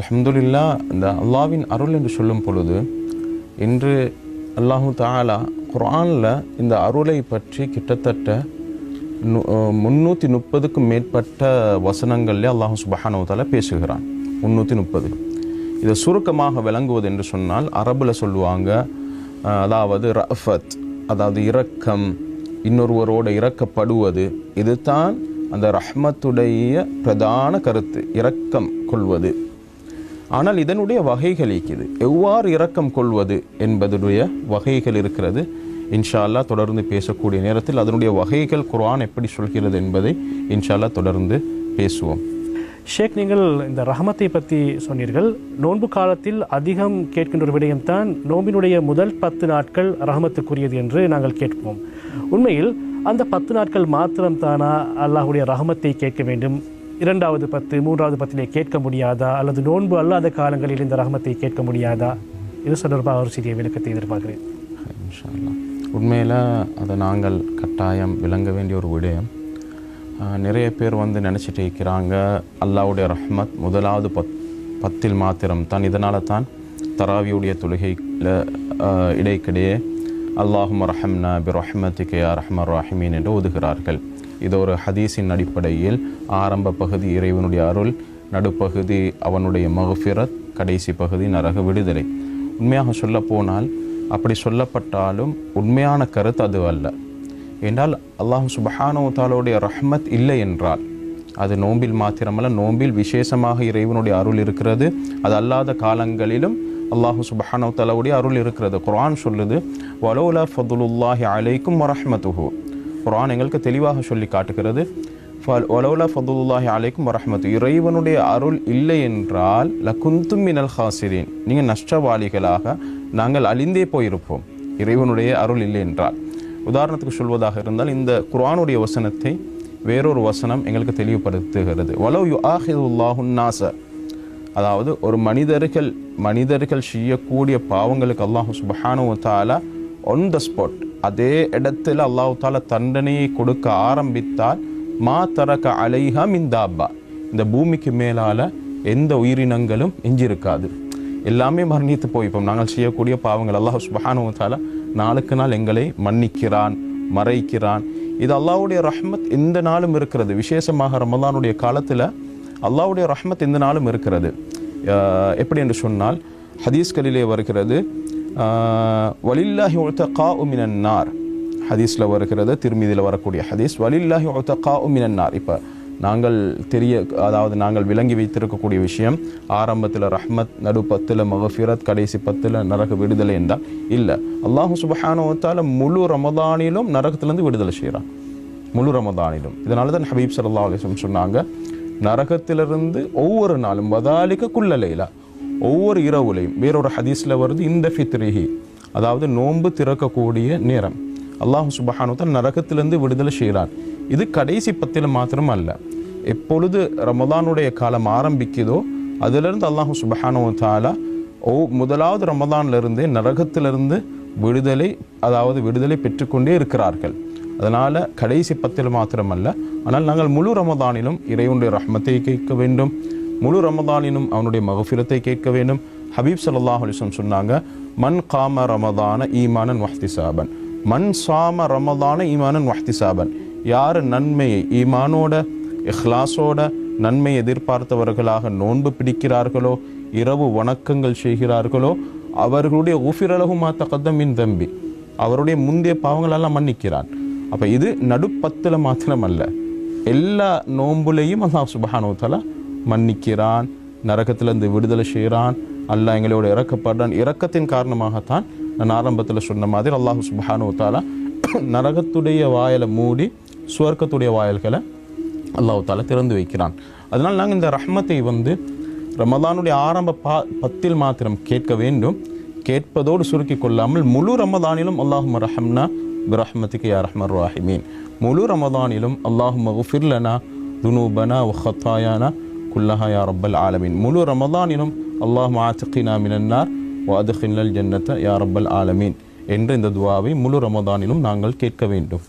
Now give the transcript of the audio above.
அஹமதுல்லா இந்த அல்லாவின் அருள் என்று சொல்லும் பொழுது இன்று அல்லாஹு தாலா குரானில் இந்த அருளை பற்றி கிட்டத்தட்ட முந்நூற்றி முப்பதுக்கும் மேற்பட்ட வசனங்களில் அல்லாஹு சுபஹானு பேசுகிறான். முந்நூற்றி முப்பது. இதை சுருக்கமாக விளங்குவது என்று சொன்னால் அரபில் சொல்லுவாங்க அதாவது ரஃபத் அதாவது இரக்கம் இன்னொருவரோட இறக்கப்படுவது இதுதான் அந்த ரஹ்மத்துடைய பிரதான கருத்து இரக்கம் கொள்வது. ஆனால் இதனுடைய வகைகள் இருக்குது எவ்வாறு இரக்கம் கொள்வது என்பதுடைய வகைகள் இருக்கிறது. இன்ஷா தொடர்ந்து பேசக்கூடிய நேரத்தில் அதனுடைய வகைகள் குரான் எப்படி சொல்கிறது என்பதை இன்ஷா தொடர்ந்து பேசுவோம். ஷேக் நீங்கள் இந்த ரஹமத்தை பற்றி சொன்னீர்கள். நோன்பு காலத்தில் அதிகம் கேட்கின்ற ஒரு விடயம்தான் நோம்பினுடைய முதல் பத்து நாட்கள் ரஹமத்துக்குரியது என்று நாங்கள் கேட்போம். உண்மையில் அந்த பத்து நாட்கள் மாத்திரம் தானா அல்லாஹுடைய ரஹமத்தை கேட்க வேண்டும்? இரண்டாவது பத்து மூன்றாவது பத்திலே கேட்க முடியாதா? அல்லது நோன்பு அல்லாத காலங்களில் இந்த ரகமத்தை கேட்க முடியாதா? இது தொடர்பாக ஒரு சிறிய விளக்கத்தை எதிர்பார்க்கிறேன். உண்மையில் அதை நாங்கள் கட்டாயம் விளங்க வேண்டிய ஒரு விடயம். நிறைய பேர் வந்து நினச்சிட்டு இருக்கிறாங்க அல்லாஹ்வுடைய ரஹ்மத் முதலாவது பத் பத்தில் மாத்திரம் தான். இதனால தான் தராவியுடைய தொழுகையில் இடைக்கிடையே அல்லாஹும் ரஹம்னா பி ரஹ்மத்திக்கு யா ரஹ்மர் ரஹிமீன் என்று ஒதுகிறார்கள் இது ஒரு ஹதீஸின் அடிப்படையில் ஆரம்ப பகுதி இறைவனுடைய அருள் நடுப்பகுதி அவனுடைய மகுஃபிரத் கடைசி பகுதி நரக விடுதலை. உண்மையாக சொல்ல போனால் அப்படி சொல்லப்பட்டாலும் உண்மையான கருத்து அது அல்ல. என்றால் அல்லாஹ் சுபஹானோ தாலோடைய ரஹ்மத் இல்லை என்றால் அது நோம்பில் மாத்திரமல்ல நோம்பில் விசேஷமாக இறைவனுடைய அருள் இருக்கிறது. அது அல்லாத காலங்களிலும் அல்லாஹு சுபஹானோ தாலாவுடைய அருள் இருக்கிறது. குரான் சொல்லுது வலோலா ஃபதுலுல்லாஹி அலைக்கும் வரஹ்மத்துஹு. குரான் எங்களுக்கு தெளிவாக சொல்லி காட்டுகிறது. ஒலவுலா ஃபதுல்லாஹி அலைக்கும் வரஹ்மத்து. இறைவனுடைய அருள் இல்லை என்றால் லகுந்தும் மினல் ஹாசிரீன். நீங்கள் நஷ்டவாளிகளாக நாங்கள் அழிந்தே போயிருப்போம். இறைவனுடைய அருள் இல்லை என்றால். உதாரணத்துக்கு சொல்வதாக இருந்தால் இந்த குரானுடைய வசனத்தை வேறொரு வசனம் எங்களுக்கு தெளிவுபடுத்துகிறது. வலவ் யு ஆஹிதுல்லாஹுன் நாச அதாவது ஒரு மனிதர்கள் மனிதர்கள் செய்யக்கூடிய பாவங்களுக்கு அல்லாஹு சுபஹானுவத்தாலா ஒன் த ஸ்பாட் அதே இடத்தில் அல்லாஹு தாலா தண்டனையை கொடுக்க ஆரம்பித்தால் மா தரக அலைஹா மிந்தாபா இந்த பூமிக்கு மேலால எந்த உயிரினங்களும் எஞ்சிருக்காது. எல்லாமே மரணித்து போய்ப்போம் நாங்கள் செய்யக்கூடிய பாவங்கள் அல்லாஹ் சுபஹானு நாளுக்கு நாள் எங்களை மன்னிக்கிறான் மறைக்கிறான். இது அல்லாவுடைய ரஹ்மத் இந்த நாளும் இருக்கிறது. விசேஷமாக ரமலானுடைய காலத்தில் அல்லாவுடைய ரஹ்மத் இந்த நாளும் இருக்கிறது. எப்படி என்று சொன்னால் ஹதீஸ்களிலே வருகிறது வலில்லாஹி உத்தகா மினன் நார். ஹதீஸில் வருகிறது திருமீதியில் வரக்கூடிய ஹதீஸ் வலில்லாஹி உத்தகா மினன் நார். இப்போ நாங்கள் தெரிய அதாவது நாங்கள் விளங்கி வைத்திருக்கக்கூடிய விஷயம் ஆரம்பத்தில் ரஹ்மத் நடு பத்தில் மகஃபிரத் கடைசி பத்தில் நரக விடுதலை என்றால் இல்லை. அல்லாஹு சுபஹானுவத்தால் முழு ரமதானிலும் நரகத்திலேருந்து விடுதலை செய்கிறான் முழு ரமதானிலும். இதனால தான் ஹபீப் சல்லா அலிஸ்லம் சொன்னாங்க நரகத்திலிருந்து ஒவ்வொரு நாளும் வதாலிக்க குள்ளலைலா ஒவ்வொரு இரவுலையும் வேறொரு ஹதீஸில் வருது இந்த ஃபித்ரிஹி அதாவது நோன்பு திறக்கக்கூடிய நேரம். அல்லாஹ் சுபஹானுத்தன் நரகத்திலிருந்து விடுதலை செய்கிறான். இது கடைசி பத்தில் மாத்திரம் அல்ல எப்பொழுது ரமதானுடைய காலம் ஆரம்பிக்குதோ அதிலிருந்து அல்லாஹ் சுபஹானு தாலா ஓ முதலாவது ரமதான்லேருந்தே நரகத்திலிருந்து விடுதலை அதாவது விடுதலை பெற்றுக்கொண்டே இருக்கிறார்கள். அதனால் கடைசி பத்தில் மாத்திரமல்ல. ஆனால் நாங்கள் முழு ரமதானிலும் இறைவனுடைய ரஹ்மத்தை கேட்க வேண்டும். முழு ரமதானினும் அவனுடைய மகஃபிரத்தை கேட்க வேண்டும். ஹபீப் சல்லாஹ் அலைஹி சொன்னாங்க மண் காம ரமதான ஈமானன் வஹ்திசாபன். மன் சாம ரமதான ஈமானன் வஹ்திசாபன். யார் நன்மையை ஈமானோட இஹ்லாஸோட நன்மை எதிர்பார்த்தவர்களாக நோன்பு பிடிக்கிறார்களோ இரவு வணக்கங்கள் செய்கிறார்களோ அவர்களுடைய உஃபிரலகுமா தகத்தமின் தம்பி. அவருடைய முந்தைய பாவங்களெல்லாம் மன்னிக்கிறான். அப்போ இது நடுப்பத்தில் மாத்திரம் அல்ல எல்லா நோன்புலையும் அல்லாஹ் சுபஹானு மன்னிக்கிறான் நரகத்திலிருந்து விடுதலை செய்கிறான் அல்லாஹ் எங்களோட இறக்கப்படுறான். இறக்கத்தின் காரணமாகத்தான் நான் ஆரம்பத்தில் சொன்ன மாதிரி அல்லாஹ் சுபஹானு தாலா நரகத்துடைய வாயலை மூடி சுவர்க்கத்துடைய வாயல்களை அல்லாஹ் தாலா திறந்து வைக்கிறான். அதனால் நாங்கள் இந்த ரஹ்மத்தை வந்து ரமதானுடைய ஆரம்ப பா பத்தில் மாத்திரம் கேட்க வேண்டும். கேட்பதோடு சுருக்கி கொள்ளாமல் முழு ரமதானிலும் அல்லாஹும் ரஹம்னா பிரஹ்மத்துக்கு யா ரஹ்மர் ராஹிமீன். முழு ரமதானிலும் அல்லாஹும் ஃபிர்லனா துனூபனா ஒஹத்தாயானா குல்லஹா யா ரப்பல் ஆலமீன். முழு ரமதானிலும் அல்லாஹும் ஆத்திகினா மினன்னார். வாதுகின்னல் ஜன்னத்த யா ரப்பல் ஆலமீன். என்ற இந்த துவாவை முழு ரமதானிலும் நாங்கள் கேட்க வேண்டும்.